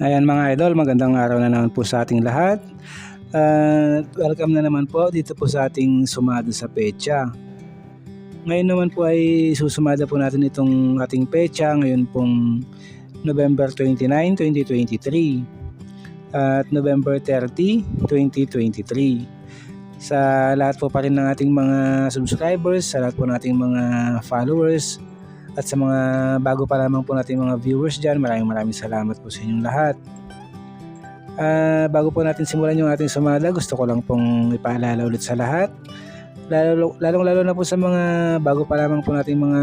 Ayan mga idol, magandang araw na naman po sa ating lahat. At welcome na naman po dito po sa ating sumada sa pecha. Ngayon naman po ay susumada po natin itong ating pecha ngayon pong November 29, 2023 at November 30, 2023. Sa lahat po pa rin ng ating mga subscribers, sa lahat po nating mga followers, at sa mga bago pa lamang po natin mga viewers dyan, maraming maraming salamat po sa inyong lahat. Ah, bago po natin simulan yung ating sumada, gusto ko lang pong ipaalala ulit sa lahat. Lalo, lalong lalo na po sa mga bago pa lamang po nating mga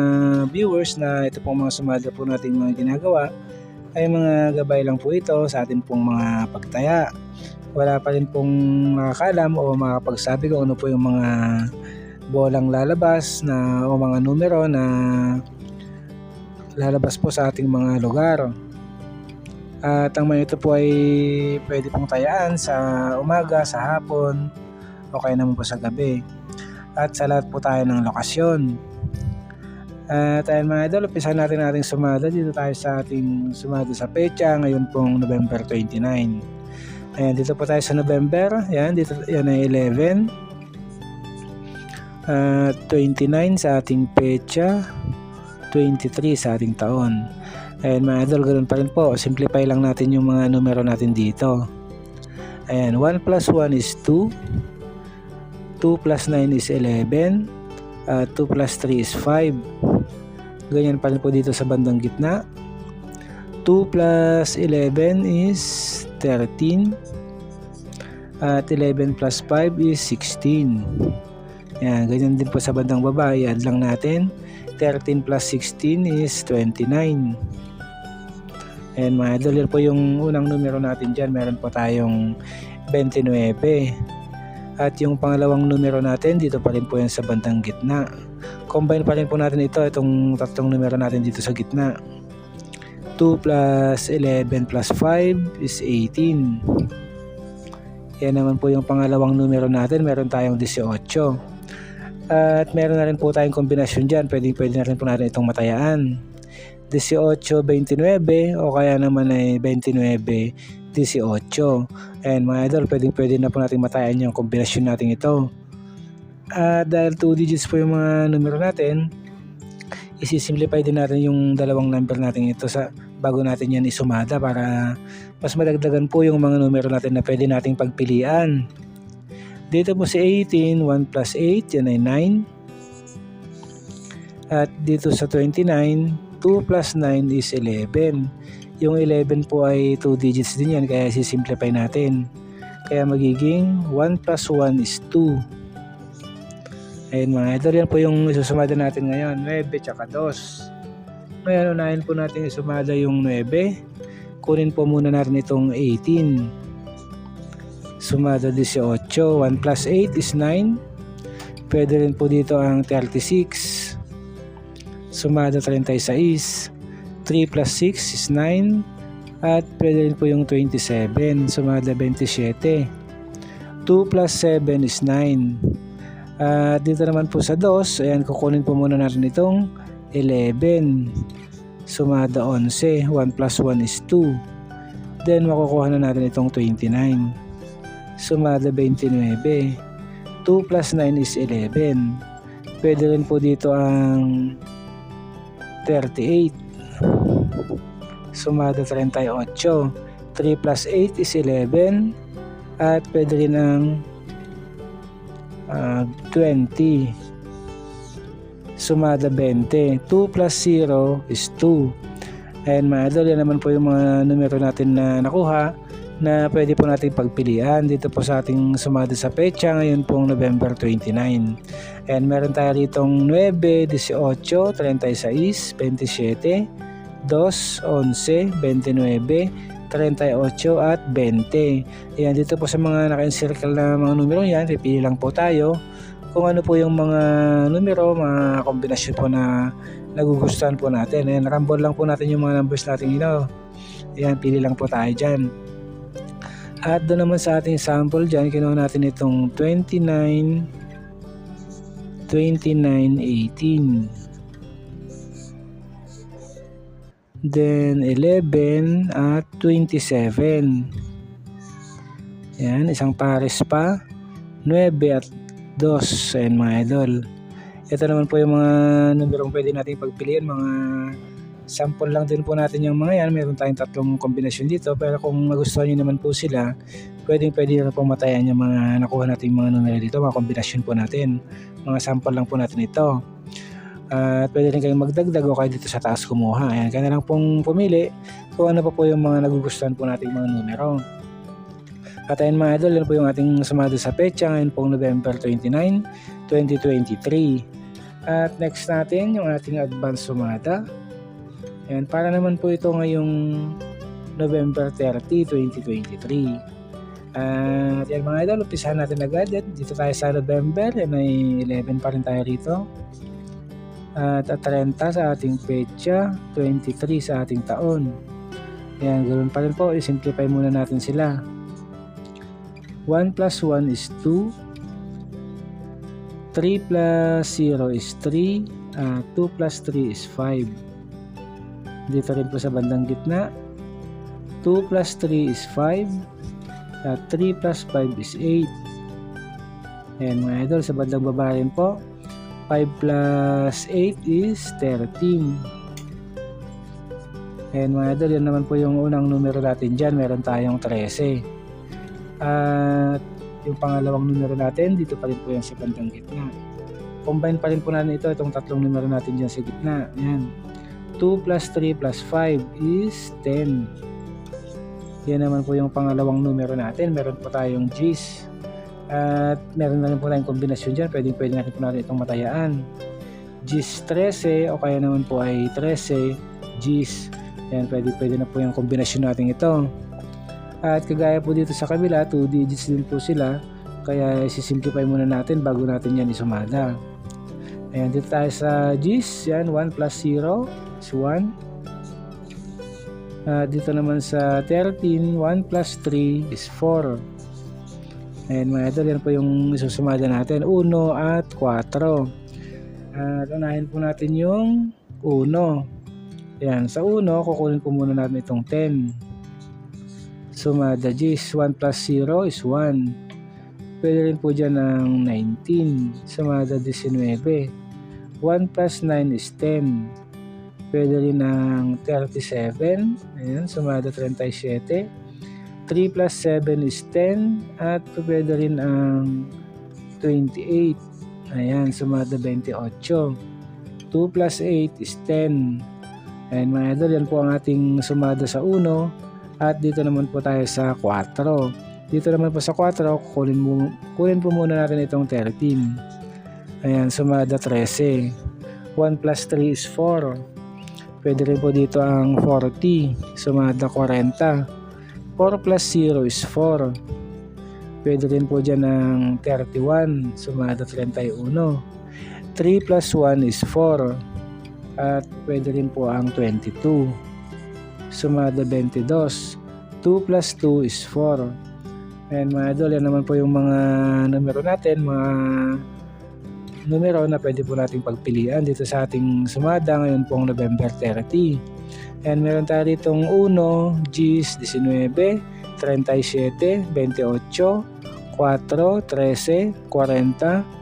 viewers na ito pong mga sumada po nating mga ginagawa ay mga gabay lang po ito sa ating pong mga pagtaya. Wala pa rin pong makakalam o makapagsabi kung ano po yung mga bolang lalabas na o mga numero na lalabas po sa ating mga lugar. At ang mga ito po ay pwede pong tayaan sa umaga, sa hapon, o kaya naman po sa gabi. At sa lahat po tayo ng lokasyon. At ayun mga idol, umpisa natin ating sumada. Dito tayo sa ating sumada sa pecha ngayon pong November 29. Ayan, dito po tayo sa November. Ayan, dito, yan ay 11. At 29 sa ating pecha. 23 sa ating taon. Ayan mga idol, ganoon pa rin po. Simplify lang natin yung mga numero natin dito. Ayan, 1 plus 1 is 2. 2 plus 9 is 11. Uh, 2 plus 3 is 5. Ganyan pa rin po dito sa bandang gitna. 2 plus 11 is 13. At 11 plus 5 is 16. Ayan, ganyan din po sa bandang baba. I-add lang natin. 13 plus 16 is 29. And mga po yung unang numero natin dyan. Meron po tayong 29. At yung pangalawang numero natin, dito pa rin po yan sa bandang gitna. Combine pa rin po natin ito, itong tatlong numero natin dito sa gitna. 2 plus 11 plus 5 is 18. Yan naman po yung pangalawang numero natin. Meron tayong 18. At meron na rin po tayong kombinasyon dyan. Pwede, pwede na rin po natin itong matayaan. 18-29 o kaya naman ay 29-18. Ayan mga idol, pwede, pwede na po natin matayan yung kombinasyon natin ito. At dahil 2 digits po yung mga numero natin, isi-simplify din natin yung dalawang number natin ito sa bago natin yan isumada para mas madagdagan po yung mga numero natin na pwede nating pagpilian. Dito po si 18, 1 plus 8, yan ay 9. At dito sa 29, 2 plus 9 is 11. Yung 11 po ay 2 digits din yan kaya sisimplify natin. Kaya magiging 1 plus 1 is 2. Ayun mga idol, yan po yung isusumada natin ngayon. 9 tsaka 2. Ngayon, unahin po natin isumada yung 9. Kunin po muna natin itong 18. Sumada 18. 1 plus 8 is 9. Pwede rin po dito ang 36. Sumada 36. 3 plus 6 is 9. At pwede rin po yung 27. Sumada 27. 2 plus 7 is 9. At dito naman po sa 2, ayan, kukunin po muna natin itong 11. Sumada 11. 1 plus 1 is 2. Then makukuha na natin itong 29 sumada 29. 2 plus 9 is 11. Pwede rin po dito ang 38. Sumada 38. 3 plus 8 is 11. At pwede rin ang uh, 20. Sumada 20. 2 plus 0 is 2. Ayan mga idol, yan naman po yung mga numero natin na nakuha na pwede po natin pagpilian dito po sa ating sumada sa pecha ngayon pong November 29. And meron tayo ditong 9, 18, 36, 27, 2, 11, 29, 38 at 20. Ayan, dito po sa mga naka-encircle na mga numero yan, pipili lang po tayo kung ano po yung mga numero, mga kombinasyon po na nagugustuhan po natin. Ayan, rambol lang po natin yung mga numbers natin ino. Ayan, pili lang po tayo dyan. At doon naman sa ating sample dyan, kinuha natin itong 29, 29, 18. then 11 at 27. Yan, isang pares pa. 9 at 2. Ayan mga idol. Ito naman po yung mga numerong pwede natin pagpilian. Mga sample lang din po natin yung mga yan. Meron tayong tatlong kombinasyon dito. Pero kung nagustuhan nyo naman po sila, pwedeng pwede na pong matayan yung mga nakuha natin mga numero dito. Mga kombinasyon po natin. Mga sample lang po natin ito. At pwede rin kayong magdagdag o kayo dito sa taas kumuha. Ayan, kaya na lang pong pumili kung ano pa po yung mga nagugustuhan po nating mga numero. At ayun mga idol, yan po yung ating sumado sa pecha ngayon pong November 29, 2023. At next natin yung ating advance sumada. Ayan, para naman po ito ngayong November 30, 2023. At yan mga idol, umpisahan natin agad. Yan, Dito tayo sa November, yan ay 11 pa rin tayo rito. At at 30 sa ating pecha, 23 sa ating taon. Ayan, ganoon pa rin po, i-simplify muna natin sila. 1 plus 1 is 2. 3 plus 0 is 3. Uh, 2 plus 3 is 5. Dito rin po sa bandang gitna. 2 plus 3 is 5. At 3 plus 5 is 8. Ayan mga idol, sa bandang baba rin po. 5 plus 8 is 13. Ayan mga idol, yan naman po yung unang numero natin dyan. Meron tayong 13. At yung pangalawang numero natin, dito pa rin po yan sa bandang gitna. Combine pa rin po natin ito, itong tatlong numero natin dyan sa gitna. Yan. 2 plus 3 plus 5 is 10. Yan naman po yung pangalawang numero natin. Meron po tayong G's. At meron na rin po tayong kombinasyon dyan. Pwede, pwede natin po natin itong matayaan. G's 13 o kaya naman po ay 13 G's. Yan, pwede, pwede na po yung kombinasyon natin ito. At kagaya po dito sa kabila, 2 digits din po sila. Kaya isisimplify muna natin bago natin yan isumada. Ayan, dito tayo sa G's. Yan, 1 plus 0 is 1. Ah, dito naman sa 13, 1 plus 3 is 4. Ayan mga idol, yan po yung isusumada natin. 1 at 4. At unahin po natin yung 1. Yan, sa 1, kukunin ko muna natin itong 10. Sumada G's, 1 plus 0 is 1. Pwede rin po dyan ng 19. Sumada 19. 1 plus 9 is 10. Pwede rin ng 37. Ayan, sumada 37. 3 plus 7 is 10. At pwede rin ang 28. Ayan, sumada 28. 2 plus 8 is 10. Ayan mga idol, yan po ang ating sumada sa 1. At dito naman po tayo sa 4. Dito naman po sa 4, kunin, mo, kunin po muna natin itong 13. Ayan, sumada 13. 1 plus 3 is 4. Pwede rin po dito ang 40. Sumada 40. 4 plus 0 is 4. Pwede rin po dyan ng 31. Sumada 31. 3 plus 1 is 4. At pwede rin po ang 22. Sumada 22. 2 plus 2 is 4. And mga idol, yan naman po yung mga numero natin, mga numero na pwede po nating pagpilian dito sa ating sumada ngayon pong November 30. And meron tayo ditong 1, G's 19, 37, 28, 4, 13, 40,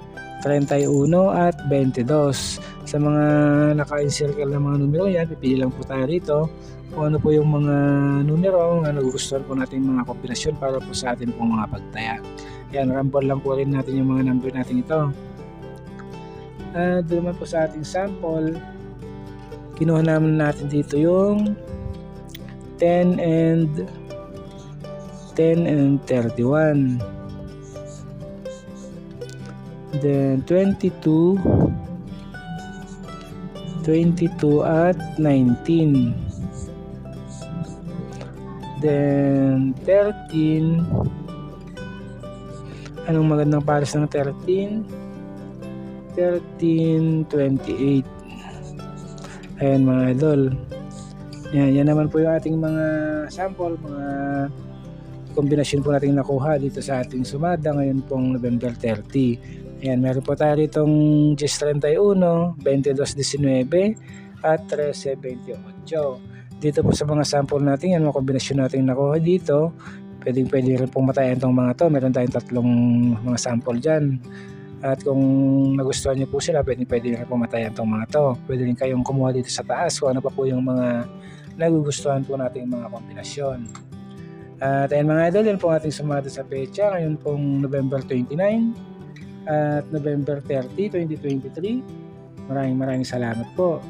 31 at 22. Sa mga naka-encircle na mga numero yan, pipili lang po tayo rito kung ano po yung mga numero na nagugustuhan po natin mga kombinasyon para po sa atin pong mga pagtaya. Yan, ramble lang po rin natin yung mga number natin ito. At doon naman po sa ating sample, kinuha naman natin dito yung 10 and 10 and 31. Then 22 22 at 19. Then 13 Anong magandang pares ng 13? 1328. Ayan mga idol. Yan, yan naman po yung ating mga sample, mga kombinasyon po natin nakuha dito sa ating sumada ngayon pong November 30. Ayan, meron po tayo ditong 1031, 2219 at 1328. dito po sa mga sample natin, yan mga kombinasyon natin nakuha dito. Pwedeng pwede rin pong matayan tong mga to. Meron tayong tatlong mga sample dyan. At kung nagustuhan niyo po sila, pwede rin pong matayan tong mga to. Pwede rin kayong kumuha dito sa taas kung ano pa po yung mga nagugustuhan po nating mga kombinasyon. At ayun mga idol, yan po ating sumada sa pecha. Ngayon pong November 29 at November 30, 2023. Maraming maraming salamat po.